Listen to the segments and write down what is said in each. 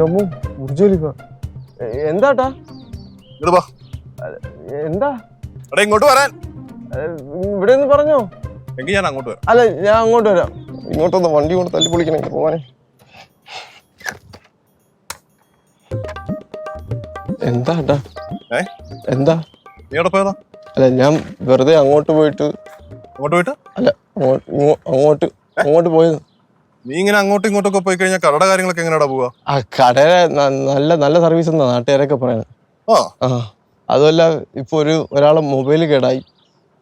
ഷമു ബുർജുലിഫ എന്താട്ടാ? ഇങ്ങോട്ട് വാ. എന്താ? എടാ ഇങ്ങോട്ട് വരാൻ. ഇവിടെ നിന്ന് പറഞ്ഞോ? എങ്കിൽ ഞാൻ അങ്ങോട്ട് വരാം. അല്ല ഞാൻ അങ്ങോട്ട് വരാം. ഇങ്ങോട്ടൊന്ന് വണ്ടി കൊണ്ട് തല്ലി പൊളിക്കണേ പോവാനെ. എന്താ ഏട്ടാ ഏ? എന്താ? നീ എവിടെ പോയതാ? അല്ല ഞാൻ വെറുതെ അങ്ങോട്ട് പോയിട്ട് അങ്ങോട്ട് പോയിട്ട്? അല്ല അങ്ങോ- അങ്ങോട്ട് അങ്ങോട്ട് പോയത്. നീ ഇങ്ങനെ അങ്ങോട്ടും ഇങ്ങോട്ടൊക്കെ പോയി കഴിഞ്ഞാൽ കടയുടെ കാര്യങ്ങളൊക്കെ എങ്ങനെയാടാ പോവാ? ആ കടയിലെ നല്ല നല്ല സർവീസ് എന്നാ നാട്ടുകാരൊക്കെ പറയുന്നത് ആ. ആ അതുമല്ല ഇപ്പൊ ഒരു ഒരാളെ മൊബൈൽ കേടായി.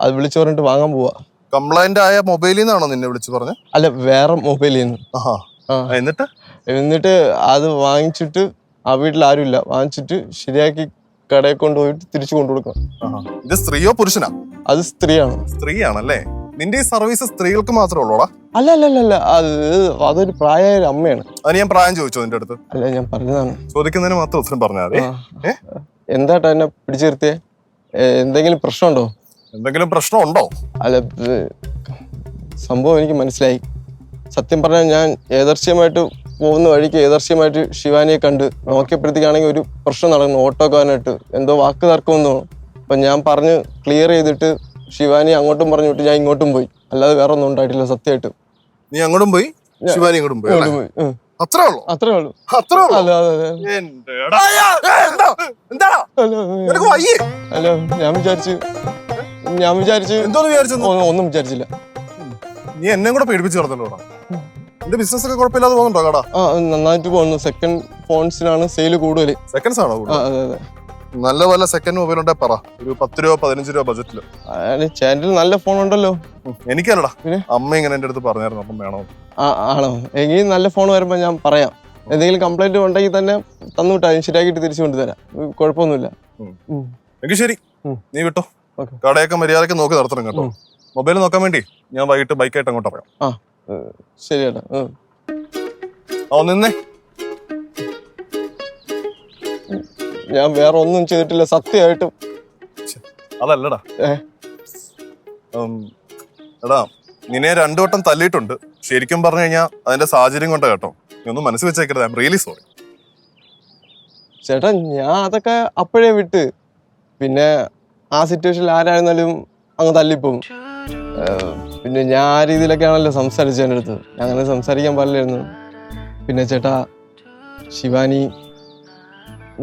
അത് വിളിച്ചു പറഞ്ഞിട്ട് വാങ്ങാൻ പോവാ. കംപ്ലൈന്റ് ആയ മൊബൈലിൽ നിന്നാണോ നിന്നെ വിളിച്ചു പറഞ്ഞത് അല്ല വേറെ മൊബൈലിൽ നിന്ന് ആഹാ. ആ. ആ, എന്നിട്ട്? എന്നിട്ട് അത് വാങ്ങിച്ചിട്ട് ആ വീട്ടിൽ ആരുമില്ല വാങ്ങിച്ചിട്ട് ശരിയാക്കി കടയിൽ കൊണ്ടുപോയിട്ട് തിരിച്ചു കൊണ്ടുകൊടുക്കണം. ആഹാ. ഇത് സ്ത്രീയോ പുരുഷനാ? അത് സ്ത്രീയാണ്. സ്ത്രീയാണല്ലേ? നിന്റെ ഈ സർവീസ് സ്ത്രീകൾക്ക് മാത്രമേ ഉള്ളൂടാ. അല്ല അല്ല അല്ല അല്ല അത് അതൊരു പ്രായമായ ഒരു അമ്മയാണ്. അത് ഞാൻ പ്രായം ചോദിച്ചോ നിന്റെ അടുത്ത്? അല്ല ഞാൻ പറഞ്ഞതാണ്. ചോദിക്കുന്നതിന് മാത്രം ഉത്തരം പറഞ്ഞാൽ മതി. ഏ? എന്താട്ടാ എന്നെ പിടിച്ചു നിർത്തിയേ? ഏ, എന്തെങ്കിലും പ്രശ്നമുണ്ടോ? എന്തെങ്കിലും പ്രശ്നം ഉണ്ടോ അല്ല ഇത് സംഭവം എനിക്ക് മനസ്സിലായി. സത്യം പറഞ്ഞാൽ ഞാൻ ഏദർശ്യമായിട്ട് പോകുന്ന വഴിക്ക് ഏദർശ്യമായിട്ട് ശിവാനിയെ കണ്ട് നോക്കിയപ്പോഴത്തേക്കാണെങ്കിൽ ഒരു പ്രശ്നം നടക്കുന്നു. ഓട്ടോക്കാരനായിട്ട് എന്തോ വാക്ക് തർക്കം അപ്പൊ തോന്നുന്നു അപ്പം ഞാൻ പറഞ്ഞ് ക്ലിയർ ചെയ്തിട്ട് ശിവാനി അങ്ങോട്ടും പറഞ്ഞു വിട്ട് ഞാൻ ഇങ്ങോട്ടും പോയി. അല്ലാതെ വേറെ ഒന്നും ഉണ്ടായിട്ടില്ല സത്യമായിട്ട്. നീ അങ്ങോട്ടും പോയി ശിവാനി ഇങ്ങോട്ടും പോയി അല്ലേ? ഉം. അത്രേ ഉള്ളൂ? അത്രേ ഉള്ളൂ. അത്രേ ഉള്ളൂ? അല്ല അതെ എന്താ? എന്താടാ അല്ല നിനക്ക് വയ്യേ? അല്ല ഞാൻ വിചാരിച്ചു ഞാൻ വിചാരിച്ചു എന്തോന്ന് വിചാരിച്ചെന്ന് ഒ- ഒന്നും വിചാരിച്ചില്ല. നീ എന്നെ കൂടെ പേടിപ്പിച്ച് നടത്തല്ലോടാ നിന്റെ ബിസിനസ് ഒക്കെ കുഴപ്പമില്ലാതെ പോകുന്നുണ്ടോ കടാ? ആ നന്നായിട്ട് പോകുന്നു. സെക്കൻഡ് ഫോൺസിനാണ് സെയിൽ കൂടുതൽ സെക്കൻഡ്സ് ആണോ ആ കൂടുതൽ? അതെ അതെ. നല്ല പോലെ സെക്കൻഡ് മൊബൈൽ ഉണ്ടെ പറ. ഒരു പത്ത് രൂപ പതിനഞ്ച് രൂപ ബജറ്റിൽ ചാനലിൽ നല്ല ഫോൺ ഉണ്ടല്ലോ. എനിക്കല്ലടാ? അമ്മ ഇങ്ങനെ എന്റെ അടുത്ത് പറഞ്ഞായിരുന്നു അപ്പം വേണോ? ആണോ? എങ്കിൽ നല്ല ഫോൺ വരുമ്പോ ഞാൻ പറയാം. എന്തെങ്കിലും കംപ്ലൈന്റ് ഉണ്ടെങ്കിൽ തന്നെ തന്നുവിട്ടാ ഞാൻ ശരിയാക്കിയിട്ട് തിരിച്ചു കൊണ്ടുതരാം. കുഴപ്പമൊന്നുമില്ല. എങ്കിൽ ശരി. നീ വിട്ടോ. കടയൊക്കെ മര്യാദയ്ക്ക് നോക്കി നടത്തണം കേട്ടോ. മൊബൈൽ നോക്കാൻ വേണ്ടി ഞാൻ വൈകിട്ട് ബൈക്കായിട്ട് അങ്ങോട്ട് പറയാം ശരി ചേട്ടാ. ഓ ആ നിന്നേ. ഞാൻ വേറെ ഒന്നും ചെയ്തിട്ടില്ല സത്യമായിട്ടും. അതല്ലടാ. എടാ നിന്നെ രണ്ടു വട്ടം തല്ലിയിട്ടുണ്ട്. ശരിക്കും പറഞ്ഞു കഴിഞ്ഞാൽ അതിന്റെ സാഹചര്യം കൊണ്ട് കേട്ടോ. നീ ഒന്നും മനസ്സിൽ വെച്ചേക്കരുത് ഐ എം റിയലി സോറി ചേട്ടാ ഞാൻ അതൊക്കെ അപ്പോഴേ വിട്ട്. പിന്നെ ആ സിറ്റുവേഷനിൽ ആരായിരുന്നാലും അങ്ങ് തല്ലിപ്പോവും. പിന്നെ ഞാൻ ആ രീതിയിലൊക്കെ ആണല്ലോ സംസാരിച്ചത് എന്റെ അടുത്ത്. ഞാൻ അങ്ങനെ സംസാരിക്കാൻ പാടില്ലായിരുന്നു. പിന്നെ ചേട്ടാ ശിവാനി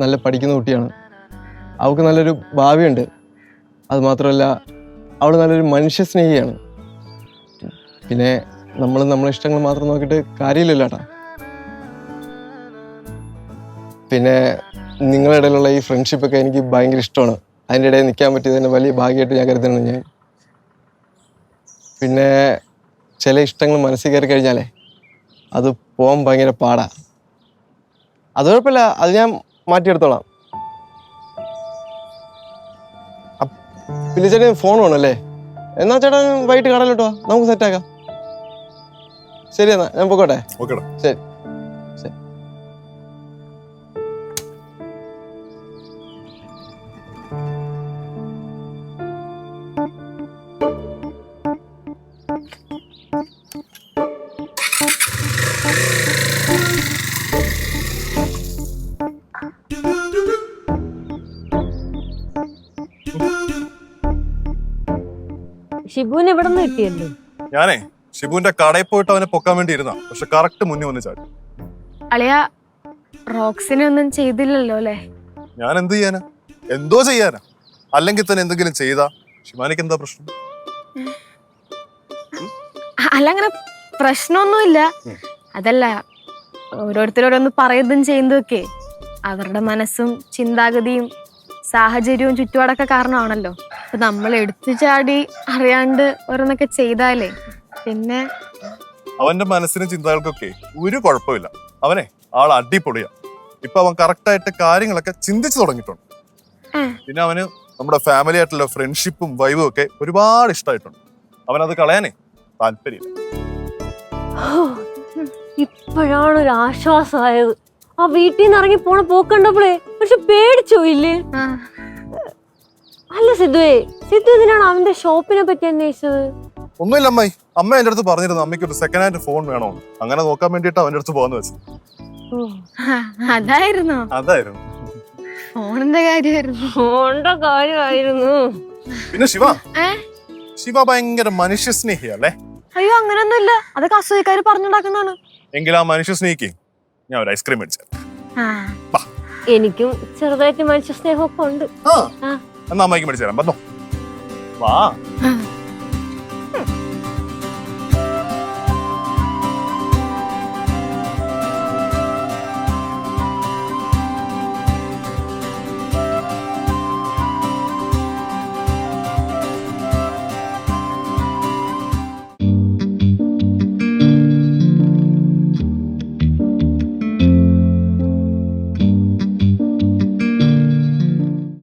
നല്ല പഠിക്കുന്ന കുട്ടിയാണ്. അവൾക്ക് നല്ലൊരു ഭാവിയുണ്ട്. അതുമാത്രമല്ല അവൾ നല്ലൊരു മനുഷ്യസ്നേഹിയാണ് പിന്നെ നമ്മൾ നമ്മളെ ഇഷ്ടങ്ങൾ മാത്രം നോക്കിയിട്ട് കാര്യമില്ലല്ലോ ഏട്ടാ പിന്നെ നിങ്ങളുടെ ഇടയിലുള്ള ഈ ഫ്രണ്ട്ഷിപ്പൊക്കെ എനിക്ക് ഭയങ്കര ഇഷ്ടമാണ്. അതിന്റെ ഇടയിൽ നിൽക്കാൻ പറ്റിയത് തന്നെ വലിയ ഭാഗ്യമായിട്ട് ഞാൻ കരുതുന്നു ഞാൻ. പിന്നെ ചില ഇഷ്ടങ്ങൾ മനസ്സിൽ കയറി കഴിഞ്ഞാലേ അത് പോകാൻ ഭയങ്കര പാടാ. അത് കുഴപ്പമില്ല. അത് ഞാൻ മാറ്റിയെടുത്തോളാം. പിന്നെ ചേട്ടൻ ഫോൺ വേണമല്ലേ എന്നാ ചേട്ടൻ വൈകിട്ട് കടയിലോട്ടോ നമുക്ക് സെറ്റാക്കാം ശരി എന്നാ ഞാൻ ശരി ശരി. ഷിബുവിന് ഇവിടെ നിന്ന് കിട്ടിയല്ലോ. ഞാനേ ഷിബുവിന്റെ കടയിൽ പോയിട്ട് അവനെ പൊക്കാൻ വേണ്ടി ഇരുന്ന. പക്ഷെ കറക്റ്റ് മുന്നേ വന്ന് ചാടി. അളിയ റോക്സിനെ ഒന്നും ചെയ്തില്ലല്ലോ അല്ലേ? ഞാൻ എന്ത് ചെയ്യാനാ? എന്തോ ചെയ്യാനാ? അല്ലെങ്കിൽ തന്നെ എന്തെങ്കിലും ചെയ്താ? ഷിമാനിക്ക് എന്താ പ്രശ്നം? അല്ല അങ്ങനെ പ്രശ്നമൊന്നുമില്ല. അതല്ല ഓരോരുത്തരോരോന്ന് പറയുന്നതും ചെയ്യുന്നതൊക്കെ അവരുടെ മനസ്സും ചിന്താഗതിയും സാഹചര്യവും ചുറ്റുപാടൊക്കെ കാരണമാണല്ലോ. അപ്പൊ നമ്മൾ എടുത്തു ചാടി അറിയാണ്ട് ഓരോന്നൊക്കെ ചെയ്താലേ പിന്നെ അവന്റെ മനസ്സിനും ചിന്തകൾക്കൊക്കെ ഒരു കുഴപ്പമില്ല. അവനെ ആൾ അടിപൊളിയാ. ഇപ്പൊ അവൻ കറക്റ്റ് ആയിട്ട് കാര്യങ്ങളൊക്കെ ചിന്തിച്ചു തുടങ്ങിയിട്ടുണ്ട്. പിന്നെ അവന് നമ്മുടെ ഫാമിലി ആയിട്ടുള്ള ഫ്രണ്ട്ഷിപ്പും വൈബും ഒക്കെ ഒരുപാട് ഇഷ്ടമായിട്ടുണ്ട്. അവനത് കളയാനേ താല്പര്യമില്ല. ഇപ്പോഴാണ് ഒരു ആശ്വാസമായത്. ആ വീട്ടിൽ നിന്ന് ഇറങ്ങി പോണ പോക്കണ്ടപ്പോഴേ പക്ഷെ പേടിച്ചോ ഇല്ലേ അല്ല സിദ്ധുവേ സിദ്ധു എന്തിനാണ് അവന്റെ ഷോപ്പിനെ പറ്റി അന്വേഷിച്ചത്? ഒന്നുമില്ല അമ്മായി. അമ്മ എന്റെ അടുത്ത് പറഞ്ഞിരുന്നു അമ്മയ്ക്ക് ഒരു സെക്കൻഡ് ഹാൻഡ് ഫോൺ വേണോ അങ്ങനെ നോക്കാൻ വേണ്ടിട്ട് അവന്റെ അടുത്ത് പോകാന്ന് വെച്ചു ആ, അതായിരുന്നോ? അതായിരുന്നു. ഫോണിന്റെ കാര്യമായിരുന്നു. ഫോണിന്റെ കാര്യമായിരുന്നു. പിന്നെ ശിവ? ശിവ ഭയങ്കര മനുഷ്യ സ്നേഹിയല്ലേ അയ്യോ അങ്ങനൊന്നുമില്ല. അതൊക്കെ അസൂയക്കാര് പറഞ്ഞുണ്ടാക്കുന്നതാണ്. എങ്കിൽ ആ മനുഷ്യ സ്നേഹിക്ക് ഞാൻ ഒരു ഐസ്ക്രീം മേടിച്ചു ആ. എനിക്കും ചെറുതായിട്ട് മനുഷ്യ സ്നേഹമൊക്കെ ഉണ്ട് ആ. എന്നാ അമ്മയ്ക്ക് മേടിച്ചു തരാം. വന്നോ. വാ.